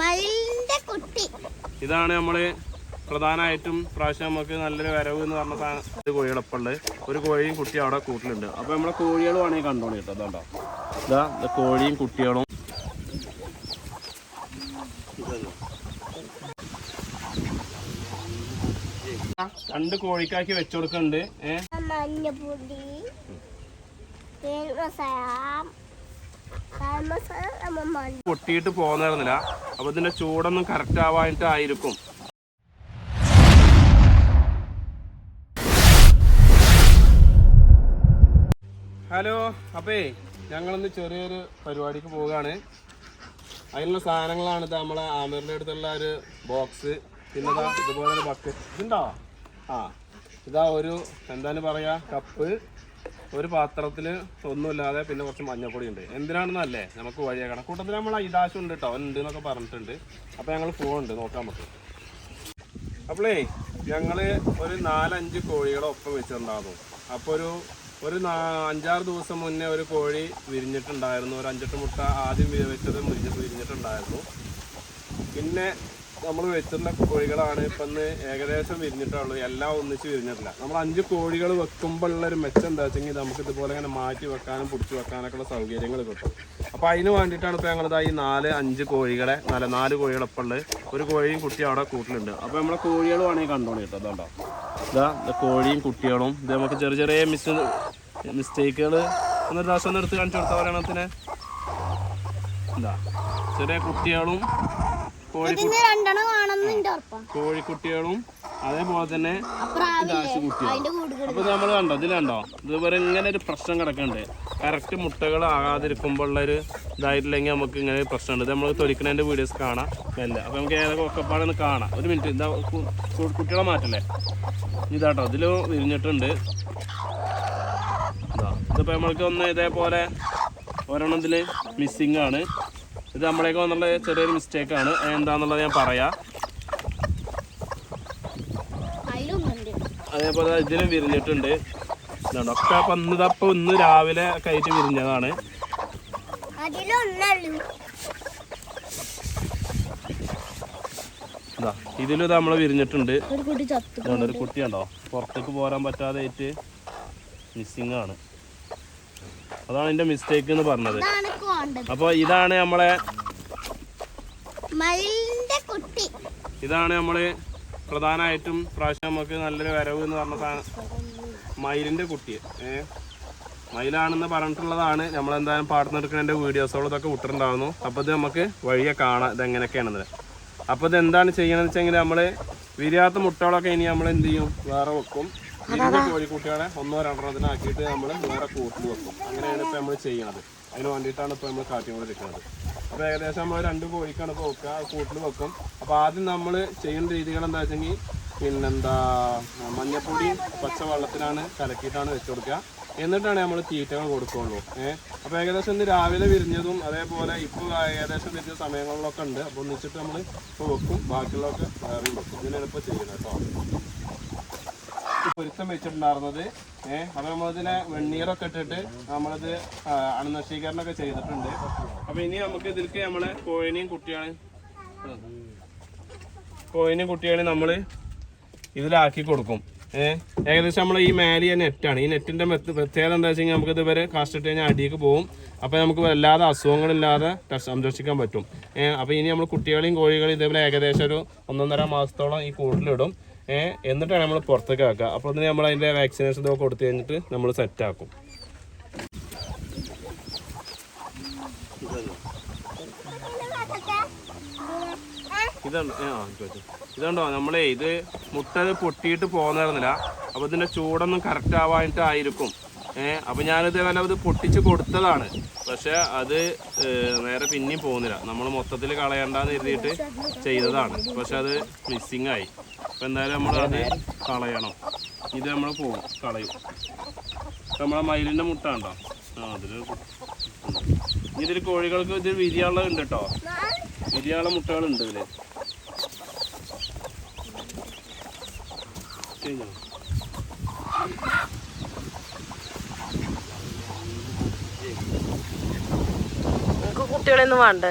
മയിലിന്റെ കുട്ടി. ഇതാണ് നമ്മൾ പ്രധാനമായിട്ടും പ്രാവശ്യം നമുക്ക് നല്ലൊരു വരവ് എന്ന് പറഞ്ഞ സാധനം. ഇത് കോഴികളപ്പുള്ളത് ഒരു കോഴിയും കുട്ടിയും അവിടെ കൂട്ടിലുണ്ട്. അപ്പൊ നമ്മളെ കോഴികളും ആണെങ്കിൽ കണ്ടോണി കേട്ടോ. അതുകൊണ്ടോ ഇതാ ഇത് കോഴിയും കുട്ടികളും. രണ്ട് കോഴിക്കാക്കി വെച്ചുകൊടുക്കുന്നുണ്ട് ഏഹ് പൊട്ടിയിട്ട് പോകുന്നില്ല അപ്പൊ ഇതിന്റെ ചൂടൊന്നും കറക്റ്റ് ആവാനായിട്ടായിരിക്കും ഹലോ അപ്പേ ഞങ്ങളിന്ന് ചെറിയൊരു പരിപാടിക്ക് പോവുകയാണ്. അതിനുള്ള സാധനങ്ങളാണ് നമ്മളെ ആമീറിന്റെ അടുത്തുള്ള ഒരു ബോക്സ് പിന്നെ ഇതാ ഇതുപോലെ ഒരു ബക്കറ്റ് ഇതുണ്ടോ? ആ ഇതാ ഒരു എന്താണ് പറയാ കപ്പ് ഒരു പാത്രത്തിൽ ഒന്നുമില്ലാതെ പിന്നെ കുറച്ച് മഞ്ഞപ്പൊടി ഉണ്ട്. എന്തിനാണെന്നല്ലേ നമുക്ക് വഴിയാക്കണം. കൂട്ടത്തിൽ നമ്മൾ ഇതാശം ഉണ്ട് കേട്ടോ ഉണ്ട് എന്നൊക്കെ പറഞ്ഞിട്ടുണ്ട്. അപ്പോൾ ഞങ്ങൾ പോകുന്നുണ്ട് നോക്കാൻ പറ്റും അപ്പോളേ ഞങ്ങൾ ഒരു നാലഞ്ച് കോഴികളെ ഒപ്പം വെച്ചിട്ടുണ്ടായിരുന്നു. അപ്പോൾ ഒരു ഒരു അഞ്ചാറ് ദിവസം മുന്നേ ഒരു കോഴി വിരിഞ്ഞിട്ടുണ്ടായിരുന്നു. ഒരു അഞ്ചെട്ട് മുട്ട ആദ്യം വെച്ചത് വിരിഞ്ഞ് വിരിഞ്ഞിട്ടുണ്ടായിരുന്നു. പിന്നെ നമ്മൾ വെച്ചിരുന്ന കോഴികളാണ് ഇപ്പം ഏകദേശം വിരിഞ്ഞിട്ടുള്ളൂ. എല്ലാം ഒന്നിച്ച് വിരിഞ്ഞിട്ടില്ല. നമ്മൾ അഞ്ച് കോഴികൾ വെക്കുമ്പോൾ ഉള്ള ഒരു മെച്ചം എന്താ വെച്ചെങ്കിൽ നമുക്ക് ഇതുപോലെ ഇങ്ങനെ മാറ്റി വെക്കാനും പിടിച്ചു വെക്കാനൊക്കെ ഉള്ള സൗകര്യങ്ങൾ കിട്ടും. അപ്പോൾ അതിന് വേണ്ടിയിട്ടാണ് ഇപ്പോൾ ഞങ്ങളിതാ ഈ നാല് അഞ്ച് കോഴികളെ നാല് നാല് കോഴികളൊപ്പം ഉള്ളത്. ഒരു കോഴിയും കുട്ടിയും അവിടെ കൂട്ടിലുണ്ട്. അപ്പോൾ നമ്മളെ കോഴികൾ വേണമെങ്കിൽ കണ്ടോണി കേട്ടോ. അതുകൊണ്ടോ ഇതാ കോഴിയും കുട്ടികളും. ഇത് നമുക്ക് ചെറിയ ചെറിയ മിസ് മിസ്റ്റേക്കുകൾ ഒന്ന് പ്രാവശ്യം ഒന്ന് എടുത്ത് കാണിച്ചു കൊടുത്താൽ പറയണത്തിന് എന്താ ചെറിയ കുട്ടികളും കോഴിക്കുട്ടികളും അതേപോലെ തന്നെ അപ്പൊ നമ്മൾ കണ്ടോ? ഇതിൽ കണ്ടോ? ഇതുപോലെ ഇങ്ങനെ ഒരു പ്രശ്നം കിടക്കണ്ട്. കറക്റ്റ് മുട്ടകൾ ആകാതിരിക്കുമ്പോഴുള്ള ഒരു ഇതായിട്ടില്ലെങ്കിൽ നമുക്ക് ഇങ്ങനെ ഒരു പ്രശ്നമുണ്ട്. ഇത് നമ്മൾ തൊലിക്കണതിന്റെ വീഡിയോസ് കാണാം. മെല്ലെ അപ്പൊ നമുക്ക് ഏതൊക്കെ ഒക്കെപ്പാടെന്ന് കാണാം. ഒരു മിനിറ്റ്. ഇതാ കുട്ടികളെ മാറ്റല്ലേ ഇതാട്ടോ. ഇതിൽ വിരിഞ്ഞിട്ടുണ്ട്. ഇതാ. ഇതിപ്പോ നമ്മൾക്ക് ഒന്ന് ഇതേപോലെ ഒരെണ്ണത്തിൽ മിസ്സിംഗ് ആണ്. ഇത് നമ്മളേക്ക് വന്നുള്ള ചെറിയൊരു മിസ്റ്റേക്ക് ആണ്. എന്താന്നുള്ളത് ഞാൻ പറയാ. അതേപോലെ ഇതിലും വിരിഞ്ഞിട്ടുണ്ട്. ഒക്കെ അപ്പം ഇന്ന് ഇന്ന് രാവിലെ കയറ്റി വിരിഞ്ഞതാണ്. ഇതിലും ഇത് നമ്മൾ വിരിഞ്ഞിട്ടുണ്ട്. ഒരു കുട്ടി പുറത്തേക്ക് പോരാൻ പറ്റാതെ ആയിട്ട് മിസ്സിങ് ആണ്. അതാണ് എന്റെ മിസ്റ്റേക്ക് എന്ന് പറഞ്ഞത്. അപ്പോൾ ഇതാണ് നമ്മളെ ഇതാണ് നമ്മൾ പ്രധാനമായിട്ടും പ്രാവശ്യം നമുക്ക് നല്ലൊരു വരവ് എന്ന് പറഞ്ഞ സാധനം. മയിലിന്റെ കുട്ടി. ഏഹ് മയിലാണെന്ന് പറഞ്ഞിട്ടുള്ളതാണ് നമ്മളെന്തായാലും പാടുന്നെടുക്കുന്നതിന്റെ വീഡിയോസോളം ഇതൊക്കെ വിട്ടിട്ടുണ്ടാവുന്നു. അപ്പോൾ ഇത് നമുക്ക് വഴിയെ കാണാം ഇത് എങ്ങനെയൊക്കെയാണെന്ന് അപ്പോൾ ഇത് എന്താണ് ചെയ്യണമെന്ന് വെച്ചെങ്കിൽ നമ്മൾ വിരിയാത്ത മുട്ടകളൊക്കെ ഇനി നമ്മൾ എന്ത് ചെയ്യും? വേറെ വെക്കും. വിരിഞ്ഞ കോഴിക്കുട്ടികളെ ഒന്നോ രണ്ടെണ്ണത്തിനാക്കിയിട്ട് നമ്മൾ വേറെ കൂട്ടിൽ വെക്കും. അങ്ങനെയാണ് ഇപ്പോൾ നമ്മൾ ചെയ്യണത് അതിന് വേണ്ടിയിട്ടാണ് ഇപ്പോൾ നമ്മൾ കാട്ടിക്കൊണ്ടിരിക്കുന്നത് അപ്പോൾ ഏകദേശം നമ്മൾ രണ്ട് കോഴിക്കാണ് ഇപ്പോൾ വെക്കുക കൂട്ടിൽ വെക്കും. അപ്പോൾ ആദ്യം നമ്മൾ ചെയ്യുന്ന രീതികൾ എന്താ വെച്ചെങ്കിൽ പിന്നെന്താ മഞ്ഞപ്പൊടി പച്ചവെള്ളത്തിലാണ് കലക്കിയിട്ടാണ് വെച്ച് കൊടുക്കുക. എന്നിട്ടാണ് നമ്മൾ തീറ്റകൾ കൊടുക്കുള്ളൂ. ഏഹ് അപ്പോൾ ഏകദേശം ഇന്ന് രാവിലെ വിരിഞ്ഞതും അതേപോലെ ഇപ്പോൾ ഏകദേശം വിരിഞ്ഞ സമയങ്ങളിലൊക്കെ ഉണ്ട്. അപ്പോൾ ഒന്നിച്ചിട്ട് നമ്മൾ ഇപ്പോൾ വെക്കും. ബാക്കിയുള്ളതൊക്കെ വേറെയും വെക്കും. ഇതിനാണ് ഇപ്പോൾ ചെയ്യുന്നത് കേട്ടോ. പൊരുത്തം വെച്ചിട്ടുണ്ടായിരുന്നത്. ഏഹ് അപ്പൊ നമ്മളിതിനെ വെണ്ണീറൊക്കെ ഇട്ടിട്ട് നമ്മളിത് അണുനശീകരണം അണുനശീകരണമൊക്കെ ചെയ്തിട്ടുണ്ട്. അപ്പൊ ഇനി നമുക്ക് ഇതിലേക്ക് നമ്മളെ കോഴിനെയും കുട്ടിയാണ് കോഴിനെയും കുട്ടികളെയും നമ്മൾ ഇതിലാക്കി കൊടുക്കും. ഏകദേശം നമ്മൾ ഈ മേലിയ നെറ്റാണ്. ഈ നെറ്റിന്റെ പ്രത്യേകത എന്താ വെച്ച് കഴിഞ്ഞാൽ നമുക്ക് ഇതുവരെ കാസ്റ്റ് കഴിഞ്ഞാൽ അടിയേക്ക് പോകും. അപ്പോൾ നമുക്ക് വല്ലാതെ അസുഖങ്ങളില്ലാതെ സംരക്ഷിക്കാൻ പറ്റും. അപ്പോൾ ഇനി നമ്മൾ കുട്ടികളെയും കോഴികളെയും ഇതേപോലെ ഏകദേശം ഒരു ഒന്നൊന്നര മാസത്തോളം ഈ കൂട്ടിലിടും. എന്നിട്ടാണ് നമ്മൾ പുറത്തേക്ക് ആക്കുക. അപ്പോൾ തന്നെ നമ്മൾ അതിന്റെ വാക്സിനേഷൻ ഇതൊക്കെ കൊടുത്തു കഴിഞ്ഞിട്ട് നമ്മൾ സെറ്റ് ആക്കും. ഇതുണ്ടോ നമ്മളെ ഇത് മുട്ട പൊട്ടിയിട്ട് പോകുന്നില്ല അപ്പോൾ ഇതിന്റെ ചൂടൊന്നും കറക്റ്റ് ആവാനായിട്ടായിരിക്കും ഏഹ് അപ്പോൾ ഞാനിത് വല്ല ഇത് പൊട്ടിച്ച് കൊടുത്തതാണ്. പക്ഷെ അത് നേരെ പിന്നെയും പോകുന്നില്ല. നമ്മൾ മൊത്തത്തിൽ കളയണ്ടെന്ന് എഴുതിയിട്ട് ചെയ്തതാണ്. പക്ഷെ അത് മിസ്സിങ് ആയി. അപ്പോൾ എന്തായാലും നമ്മൾ അത് കളയണം. ഇത് നമ്മൾ പോകും കളയും. നമ്മളെ മയിലിന്റെ മുട്ട ഉണ്ടോ ആ അതിൽ ഇതിൽ കോഴികൾക്ക് ഇതിൽ വിരിയാനുള്ള ഉണ്ട് കേട്ടോ വിരിയാനുള്ള മുട്ടകളുണ്ട് ഇതിൽ. കഴിഞ്ഞോ? കുട്ടികളെയൊന്നും വേണ്ട.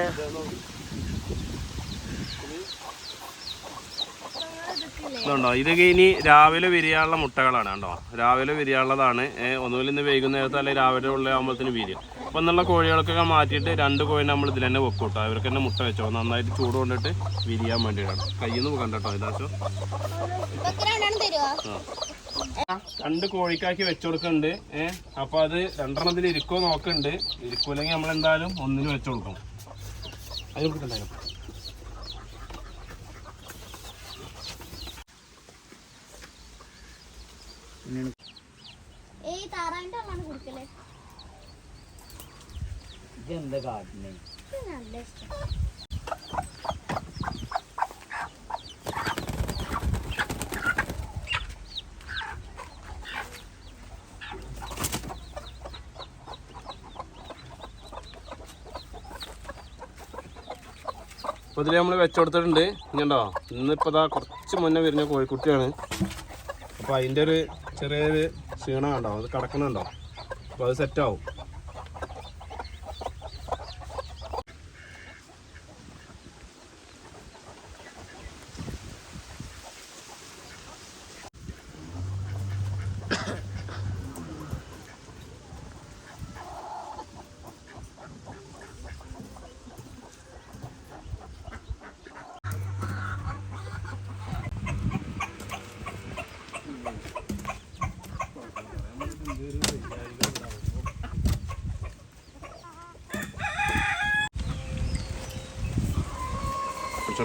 ഇതൊക്കെ ഇനി രാവിലെ വിരിയാനുള്ള മുട്ടകളാണ് കേട്ടോ രാവിലെ വിരിയാനുള്ളതാണ്. ഒന്നുമില്ല ഇന്ന് വൈകുന്നേരത്ത് അല്ലെങ്കിൽ രാവിലെ ഉള്ള ആകുമ്പോഴത്തേന് വിരിയും. അപ്പം എന്നുള്ള കോഴികൾക്കൊക്കെ മാറ്റിയിട്ട് രണ്ട് കോഴിനെ നമ്മൾ ഇതിൽ തന്നെ വെക്കും കേട്ടോ. അവർക്ക് തന്നെ മുട്ട വെച്ചോ. നന്നായിട്ട് ചൂട് കൊണ്ടിട്ട് വിരിയാൻ വേണ്ടിയിട്ടാണ്. കയ്യിൽ നിന്ന് കണ്ടോ ഇതാച്ചോ? രണ്ട് കോഴിക്കാക്കി വെച്ചുകൊടുക്കുന്നുണ്ട്. ഏഹ് അപ്പൊ അത് രണ്ടെണ്ണത്തിൽ ഇരിക്കോ നോക്കുന്നുണ്ട്. ഇരിക്കൂലെങ്കിൽ നമ്മൾ എന്തായാലും ഒന്നിന് വെച്ചു അതിൽ കൊടുക്കണ്ടായിരുന്നു ഇതെന്താ കാട്ടിനെ? നല്ല ഇഷ്ടം. അപ്പോൾ ഇതിൽ നമ്മൾ വെച്ചുകൊടുത്തിട്ടുണ്ട് ഇനിയുണ്ടോ ഇന്നിപ്പോൾ ഇതാ കുറച്ച് മുന്നേ വരുന്ന കോഴിക്കുട്ടിയാണ്. അപ്പോൾ അതിന്റെ ഒരു ചെറിയൊരു ക്ഷീണം കണ്ടോ? അത് കിടക്കണുണ്ടോ അപ്പോൾ അത് സെറ്റാവും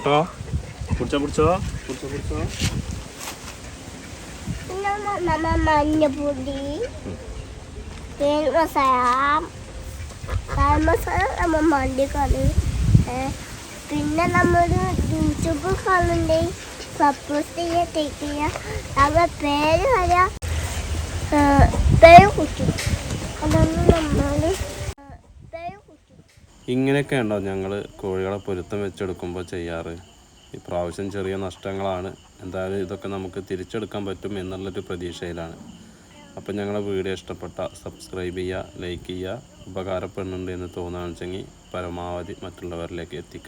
പിടിച്ചോട്ടോ പിടിച്ചോ പിടിച്ചോ. പിടിച്ചോ പിടിച്ചോ. മഞ്ഞപ്പൊടി മല്ലിക്കളി പിന്നെ നമ്മൾ യൂട്യൂബ് കാണണ്ടേ സപ്പോസ് ചെയ്യുക ടേക്ക് ചെയ്യുക അവരുടെ പേര് വരാ പേര് കുറ്റും അതൊന്നും നമ്മൾ ഇങ്ങനെയൊക്കെ ഉണ്ടോ ഞങ്ങൾ കോഴികളെ പൊരുത്തം വെച്ചെടുക്കുമ്പോൾ ചെയ്യാറ്? ഈ പ്രാവശ്യം ചെറിയ നഷ്ടങ്ങളാണ്. എന്തായാലും ഇതൊക്കെ നമുക്ക് തിരിച്ചെടുക്കാൻ പറ്റും എന്നുള്ളൊരു പ്രതീക്ഷയിലാണ്. അപ്പം ഞങ്ങളുടെ വീഡിയോ ഇഷ്ടപ്പെട്ട സബ്സ്ക്രൈബ് ചെയ്യുക ലൈക്ക് ചെയ്യുക. ഉപകാരപ്പെടുന്നുണ്ട് എന്ന് തോന്നുകയാണെന്ന് വെച്ചെങ്കിൽ പരമാവധി മറ്റുള്ളവരിലേക്ക് എത്തിക്കുക.